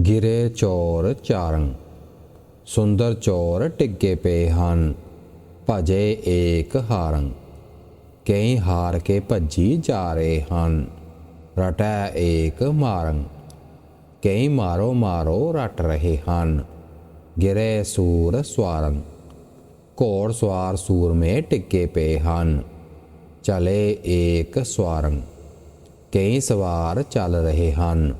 ਗਿਰੇ ਚੋਰ ਚਾਰੰ, ਸੁੰਦਰ ਚੋਰ ਟਿੱਗੇ ਪਏ ਹਨ, ਭਜੇ ਏਕ ਹਾਰੰ। ਕਈ ਹਾਰ ਕੇ ਭੱਜੀ ਜਾ ਰਹੇ ਹਨ, ਰਟੈ ਏਕ ਮਾਰੰ। ਕਈ ਮਾਰੋ ਮਾਰੋ ਰਟ ਰਹੇ ਹਨ, ਗਿਰੇ ਸੂਰ ਸਵਾਰੰ। ਘੋੜ ਸਵਾਰ ਸੂਰਮੇ ਟਿੱਕੇ ਪਏ ਹਨ, ਚਲੇ ਏਕ ਸਵਾਰੰ। ਕਈ ਸਵਾਰ ਚੱਲ ਰਹੇ ਹਨ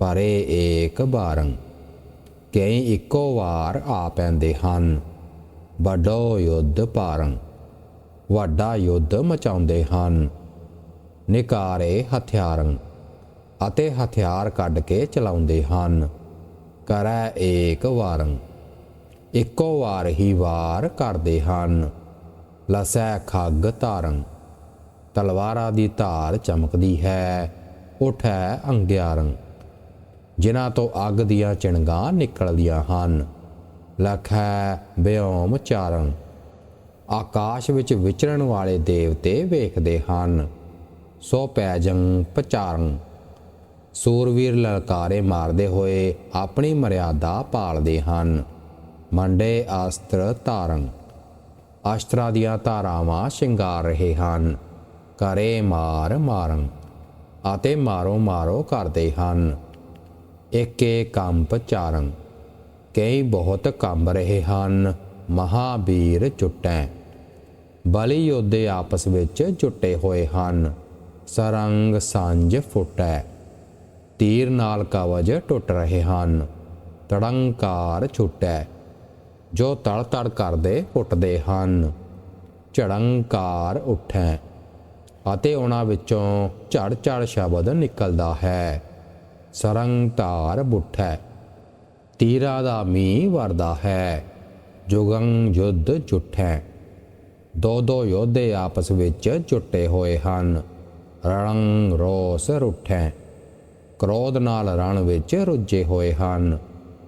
ਪਰੇ ਏਕ ਬਾਰੰ ਕਈ ਇੱਕੋ ਵਾਰ ਆ ਪੈਂਦੇ ਹਨ, ਵੱਡੋ ਯੁੱਧ ਪਾਰੰ ਵੱਡਾ ਯੁੱਧ ਮਚਾਉਂਦੇ ਹਨ। ਨਿਕਾਰੇ ਹਥਿਆਰੰ ਅਤੇ ਹਥਿਆਰ ਕੱਢ ਕੇ ਚਲਾਉਂਦੇ ਹਨ, ਕਰੈ ਏਕ ਵਾਰੰ ਇੱਕੋ ਵਾਰ ਹੀ ਵਾਰ ਕਰਦੇ ਹਨ। ਲਸੈ ਖੱਗ ਤਾਰੰ ਤਲਵਾਰਾਂ ਦੀ ਧਾਰ ਚਮਕਦੀ ਹੈ, ਉਠੈ ਅੰਗਿਆਰੰ ਜਿਨ੍ਹਾਂ ਤੋਂ ਅੱਗ ਦੀਆਂ ਚਿਣਗਾਂ ਨਿਕਲਦੀਆਂ ਹਨ। ਲਖੈ ਬਿਓਮ ਚਾਰੰ। ਆਕਾਸ਼ ਵਿੱਚ ਵਿਚਰਨ ਵਾਲੇ ਦੇਵਤੇ ਵੇਖਦੇ ਹਨ। ਸੋ ਪੈਜੰ ਪਚਾਰੰ। ਸੂਰਵੀਰ ਲਲਕਾਰੇ ਮਾਰਦੇ ਹੋਏ ਆਪਣੀ ਮਰਿਆਦਾ ਪਾਲਦੇ ਹਨ। ਮੰਡੇ ਆਸਤਰ ਧਾਰੰ। ਅਸਤਰਾਂ ਦੀਆਂ ਧਾਰਾਵਾਂ ਸ਼ਿੰਗਾਰ ਰਹੇ ਹਨ। ਕਰੇ ਮਾਰ ਮਾਰੰ ਅਤੇ ਮਾਰੋ ਮਾਰੋ ਕਰਦੇ ਹਨ। ਏਕੇ ਕੰਪ ਚਾਰੰ, ਕਈ ਬਹੁਤ ਕੰਬ ਰਹੇ ਹਨ, ਮਹਾਬੀਰ ਚੁੱਟੈ। ਬਲੀ ਯੋਧੇ ਆਪਸ ਵਿੱਚ ਜੁਟੇ ਹੋਏ ਹਨ, ਸਰੰਗ ਸੰਜ ਫੁੱਟੈ। ਤੀਰ ਨਾਲ ਕਵਜ ਟੁੱਟ ਰਹੇ ਹਨ, ਤੜੰਕਾਰ ਛੁੱਟੈ। ਜੋ ਤੜ ਤੜ ਕਰਦੇ ਉੱਠਦੇ ਹਨ, ਝੜੰਕਾਰ ਉੱਠੈ, ਅਤੇ ਉਹਨਾਂ ਵਿੱਚੋਂ ਝੜ ਝੜ ਸ਼ਬਦ ਨਿਕਲਦਾ ਹੈ। ਸਰੰਗ ਧਾਰ ਬੁੱਠੈ, ਤੀਰਾ ਦਾ ਮੀਂਹ ਵਰਦਾ ਹੈ ਜੁਗੰ ਯੁੱਧ ਜੁਠੈ। ਦੋ ਦੋ ਯੋਧੇ ਆਪਸ ਵਿੱਚ ਜੁਟੇ ਹੋਏ ਹਨ ਰਣੰ ਰੋਸ ਰੁੱਠੈ। ਕ੍ਰੋਧ ਨਾਲ ਰਣ ਵਿੱਚ ਰੁੱਝੇ ਹੋਏ ਹਨ,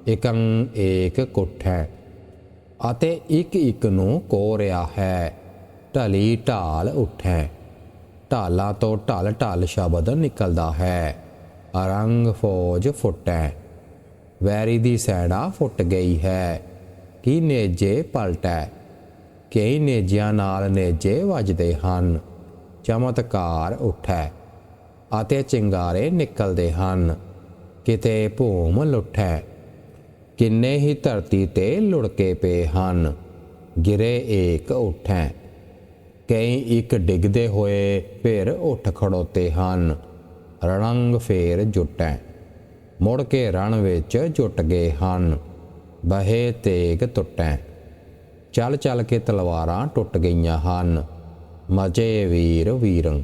ਇਕੰ ਏਕ ਕੁੱਠੈ। ਅਤੇ ਇੱਕ ਇੱਕ ਨੂੰ ਕੋ ਰਿਹਾ ਹੈ, ਢਲੀ ਢਾਲ ਉੱਠੈ। ਢਾਲਾਂ ਤੋਂ ਢਲ ਢਲ ਸ਼ਬਦ ਨਿਕਲਦਾ ਹੈ। ਅਰੰਗ ਫੌਜ ਫੁੱਟੈ ਵੈਰੀ ਦੀ ਸੈੜਾ ਫੁੱਟ ਗਈ ਹੈ। ਕੀ ਨੇਜੇ ਪਲਟੈ ਕਈ ਨੇਜਿਆਂ ਨਾਲ ਨੇਜੇ ਵੱਜਦੇ ਹਨ। ਚਮਤਕਾਰ ਉੱਠੈ ਅਤੇ ਚਿੰਗਾਰੇ ਨਿਕਲਦੇ ਹਨ। ਕਿਤੇ ਭੂਮ ਲੁੱਠੈ। ਕਿੰਨੇ ਹੀ ਧਰਤੀ ਤੇ ਲੁੜਕੇ ਪਏ ਹਨ। ਗਿਰੇ ਏਕ ਉੱਠੈ। ਕਈ ਇੱਕ ਡਿੱਗਦੇ ਹੋਏ ਫਿਰ ਉੱਠ ਖੜੋਤੇ ਹਨ। ਰਣੰਗ ਫੇਰ ਜੁਟੈ। ਮੁੜ ਕੇ ਰਣ ਵਿੱਚ ਜੁਟ ਗਏ ਹਨ। ਬਹੇ ਤੇਗ ਟੁੱਟੈ ਚੱਲ ਚੱਲ ਕੇ ਤਲਵਾਰਾਂ ਟੁੱਟ ਗਈਆਂ ਹਨ। ਮਜੇ ਵੀਰ ਵੀਰੰ।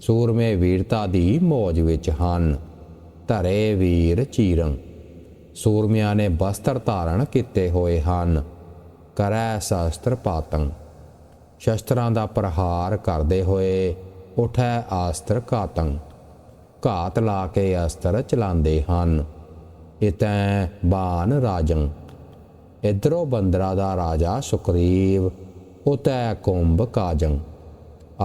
ਸੂਰਮੇ ਵੀਰਤਾ ਦੀ ਮੌਜ ਵਿੱਚ ਹਨ। ਧਰੇ ਵੀਰ ਚੀਰੰ। ਸੂਰਮਿਆਂ ਨੇ ਬਸਤਰ ਧਾਰਨ ਕੀਤੇ ਹੋਏ ਹਨ। ਕਰੈ ਸ਼ਸਤਰ ਪਾਤੰ। ਸ਼ਸਤਰਾਂ ਦਾ ਪ੍ਰਹਾਰ ਕਰਦੇ ਹੋਏ ਉਠੈ ਆਸਤਰ ਘਾਤੰ ਘਾਤ ਲਾ ਕੇ ਅਸਤਰ ਚਲਾਉਂਦੇ ਹਨ। ਇਤੈ ਬਾਨ ਰਾਜੰ। ਇਧਰੋਂ ਬੰਦਰਾ ਦਾ ਰਾਜਾ ਸੁਕਰੀਵ ਉਤੈ ਕੁੰਭ ਕਾਜੰ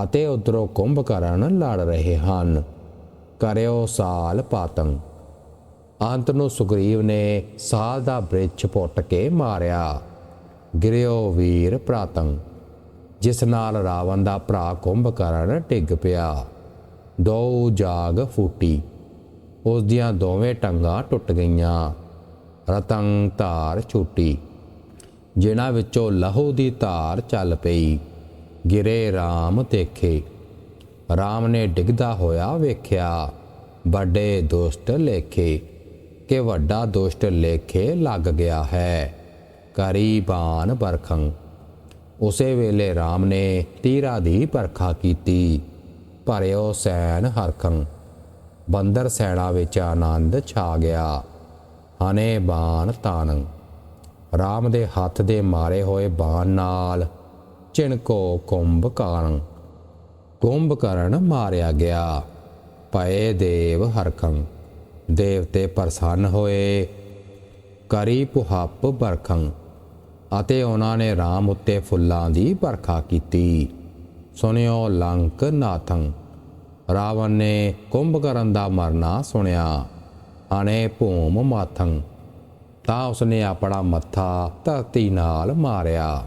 ਅਤੇ ਉਧਰੋਂ ਕੁੰਭਕਰਨ ਲੜ ਰਹੇ ਹਨ। ਕਰਿਓ ਸਾਲ ਪਾਤੰ। ਅੰਤ ਨੂੰ ਸੁਗਰੀਵ ਨੇ ਸਾਲ ਦਾ ਬ੍ਰਿਛ ਪੁੱਟ ਕੇ ਮਾਰਿਆ। ਗਿਰਿਓ ਵੀਰ ਪ੍ਰਾਤੰ, ਜਿਸ ਨਾਲ ਰਾਵਣ ਦਾ ਭਰਾ ਕੁੰਭਕਰਨ ਡਿੱਗ ਪਿਆ। ਦੋ ਜਾਗ ਫੂਟੀ। ਉਸ ਦੀਆਂ ਦੋਵੇਂ ਟੰਗਾਂ ਟੁੱਟ ਗਈਆਂ। ਰਤੰ ਧਾਰ ਛੁੱਟੀ ਜਿਨ੍ਹਾਂ ਵਿੱਚੋਂ ਲਹੂ ਦੀ ਧਾਰ ਚੱਲ ਪਈ। ਗਿਰੇ RAM ਦੇਖੇ। RAM ਨੇ ਡਿੱਗਦਾ ਹੋਇਆ ਵੇਖਿਆ। ਵੱਡੇ ਦੁਸ਼ਟ ਲੇਖੇ। ਕਿ ਵੱਡਾ ਦੁਸ਼ਟ ਲੇਖੇ ਲੱਗ ਗਿਆ ਹੈ। ਕਰੀਬਾਨ ਬਰਖੰ ਉਸੇ ਵੇਲੇ RAM ਨੇ ਤੀਰਾ ਦੀ ਪਰਖਾ ਕੀਤੀ। ਭਰਿਓ ਸੈਨ ਹਰਖੰ ਬੰਦਰ ਸੈਣਾ ਵਿੱਚ ਆਨੰਦ ਛਾ ਗਿਆ, ਹਨੇ ਬਾਣ ਤਾਨੰ। ਰਾਮ ਦੇ ਹੱਥ ਦੇ ਮਾਰੇ ਹੋਏ ਬਾਣ ਨਾਲ ਚਿਣਕੋ ਕੁੰਭ ਕਾਰਨ ਕੁੰਭ ਕਰਨ ਮਾਰਿਆ ਗਿਆ, ਪਏ ਦੇਵ ਹਰਖੰ ਦੇਵਤੇ ਪ੍ਰਸੰਨ ਹੋਏ, ਕਰੀ ਪੁਹੱਪ ਬਰਖੰ, ਅਤੇ ਉਹਨਾਂ ਨੇ ਰਾਮ ਉੱਤੇ ਫੁੱਲਾਂ ਦੀ ਵਰਖਾ ਕੀਤੀ। ਸੁਨਿਓ ਲੰਕ ਨਾਥੰ। ਰਾਵਣ ਨੇ ਕੁੰਭਕਰਨ ਦਾ ਮਰਨਾ ਸੁਣਿਆ ਅਣੇ ਭੂਮ ਮਾਥੰ। ਤਾਂ ਉਸਨੇ ਆਪਣਾ ਮੱਥਾ ਧਰਤੀ ਨਾਲ ਮਾਰਿਆ।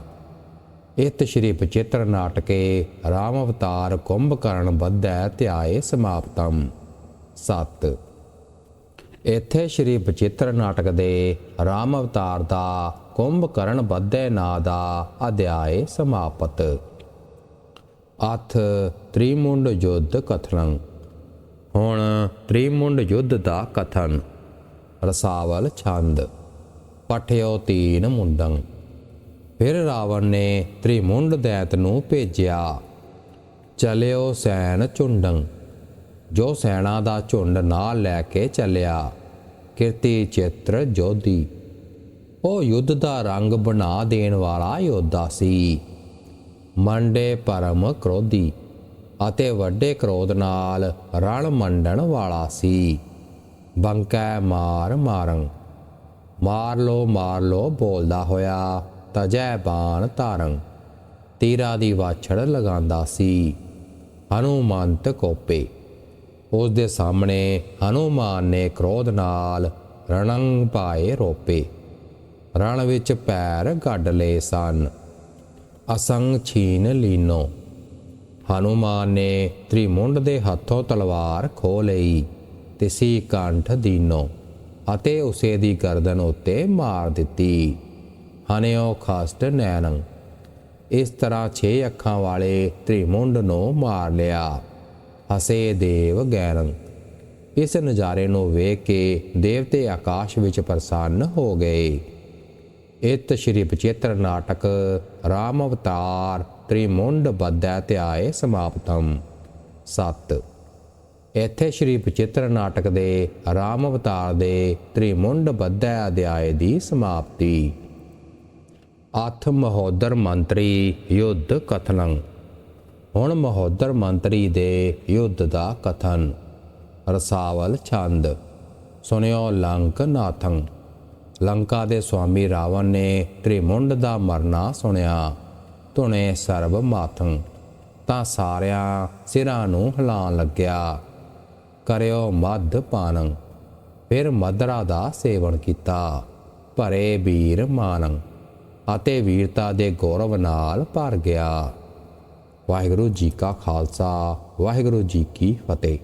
ਇਤ ਸ਼੍ਰੀ ਬਚਿੱਤਰ ਨਾਟਕੇ ਰਾਮ ਅਵਤਾਰ ਕੁੰਭਕਰਨ ਬੱਧੈ ਧਿਆਏ ਸਮਾਪਤਮ 7 ਇੱਥੇ ਸ਼੍ਰੀ ਬਚਿੱਤਰ ਨਾਟਕ ਦੇ ਰਾਮ ਅਵਤਾਰ ਦਾ ਕੁੰਭਕਰਨ ਬੱਧੈ ਨਾਂ ਦਾ ਅਧਿਆਏ ਸਮਾਪਤ। ਅਥ ਤ੍ਰਿਮੁੰਡ ਯੁੱਧ ਕਥਨੰ। ਹੁਣ ਤ੍ਰਿਮੁੰਡ ਯੁੱਧ ਦਾ ਕਥਨ। ਰਸਾਵਲ ਛੰਦ। ਪਠਿਓ ਤੀਨ ਮੁੰਡੰ। ਫਿਰ ਰਾਵਣ ਨੇ ਤ੍ਰਿਮੁੰਡ ਦੈਤ ਨੂੰ ਭੇਜਿਆ। ਚਲਿਓ ਸੈਨ ਝੁੰਡੰ। ਜੋ ਸੈਨਾ ਦਾ ਝੁੰਡ ਨਾਲ ਲੈ ਕੇ ਚੱਲਿਆ, ਕਿਰਤੀ ਚਿੱਤਰ ਜੋਧੀ। ਉਹ ਯੁੱਧ ਦਾ ਰੰਗ ਬਣਾ ਦੇਣ ਵਾਲਾ ਯੋਧਾ ਸੀ। ਮੰਡੇ ਪਰਮ ਕ੍ਰੋਧੀ ਅਤੇ ਵੱਡੇ ਕ੍ਰੋਧ ਨਾਲ ਰਣ ਮੰਡਣ ਵਾਲਾ ਸੀ। ਬੰਕੈ ਮਾਰ ਮਾਰੰ। ਮਾਰ ਲੋ ਮਾਰ ਲੋ ਬੋਲਦਾ ਹੋਇਆ ਤਜੈ ਬਾਣ ਧਾਰੰ। ਤੀਰਾ ਦੀ ਵਾਛੜ ਲਗਾਉਂਦਾ ਸੀ। ਹਨੂਮੰਤ ਕੋਪੇ। ਉਸ ਦੇ ਸਾਹਮਣੇ ਹਨੂਮਾਨ ਨੇ ਕ੍ਰੋਧ ਨਾਲ ਰਣੰਗ ਪਾਏ ਰੋਪੇ। ਰਣ ਵਿੱਚ ਪੈਰ ਗੱਡ ਲਏ ਸਨ। ਅਸੰਗ ਛੀਨ ਲੀਨੋ। ਹਨੂਮਾਨ ਨੇ ਤ੍ਰਿਮੁੰਡ ਦੇ ਹੱਥੋਂ ਤਲਵਾਰ ਖੋ ਲਈ ਤੇ ਸੀ ਕੰਠ ਦੀਨੋ ਅਤੇ ਉਸੇ ਦੀ ਗਰਦਨ ਉੱਤੇ ਮਾਰ ਦਿੱਤੀ। ਹਨਿਓ ਖਸਟ ਨੈਣੰ। ਇਸ ਤਰ੍ਹਾਂ ਛੇ ਅੱਖਾਂ ਵਾਲੇ ਤ੍ਰਿਮੁੰਡ ਨੂੰ ਮਾਰ ਲਿਆ। ਹਸੇ ਦੇਵ ਗੈਰੰ। ਇਸ ਨਜ਼ਾਰੇ ਨੂੰ ਵੇਖ ਕੇ ਦੇਵਤੇ ਆਕਾਸ਼ ਵਿੱਚ ਪ੍ਰਸੰਨ ਹੋ ਗਏ। ਇਤ ਸ਼੍ਰੀ ਬਚਿੱਤਰ ਨਾਟਕ ਰਾਮ ਅਵਤਾਰ ਤ੍ਰਿਮੁੰਡ ਬੱਧੈ ਧਿਆਏ ਸਮਾਪਤਮ। 7 ਇੱਥੇ ਸ਼੍ਰੀ ਬਚਿੱਤਰ ਨਾਟਕ ਦੇ ਰਾਮ ਅਵਤਾਰ ਦੇ ਤ੍ਰਿਮੁੰਡ ਬੱਧੈ ਅਧਿਆਏ ਦੀ ਸਮਾਪਤੀ। ਅਥ ਮਹੋਦਰ ਮੰਤਰੀ ਯੁੱਧ ਕਥਨੰ। ਹੁਣ ਮਹੋਦਰ ਮੰਤਰੀ ਦੇ ਯੁੱਧ ਦਾ ਕਥਨ। ਰਸਾਵਲ ਛੰਦ। ਸੁਨਿਓ ਲੰਕ ਨਾਥੰ ਲੰਕਾ ਦੇ ਸਵਾਮੀ ਰਾਵਣ ਨੇ ਤ੍ਰਿਮੁੰਡ ਦਾ ਮਰਨਾ ਸੁਣਿਆ। ਧੁਣੇ ਸਰਬ ਮਾਥੰ, ਤਾਂ ਸਾਰਿਆਂ ਸਿਰਾਂ ਨੂੰ ਹਿਲਾਉਣ ਲੱਗਿਆ। ਕਰਿਓ ਮਦ ਪਾਨੰ, ਫਿਰ ਮਦਰਾ ਦਾ ਸੇਵਨ ਕੀਤਾ। ਭਰੇ ਵੀਰ ਮਾਨੰ, ਅਤੇ ਵੀਰਤਾ ਦੇ ਗੌਰਵ ਨਾਲ ਭਰ ਗਿਆ। ਵਾਹਿਗੁਰੂ ਜੀ ਕਾ ਖਾਲਸਾ, ਵਾਹਿਗੁਰੂ ਜੀ ਕੀ ਫਤਿਹ।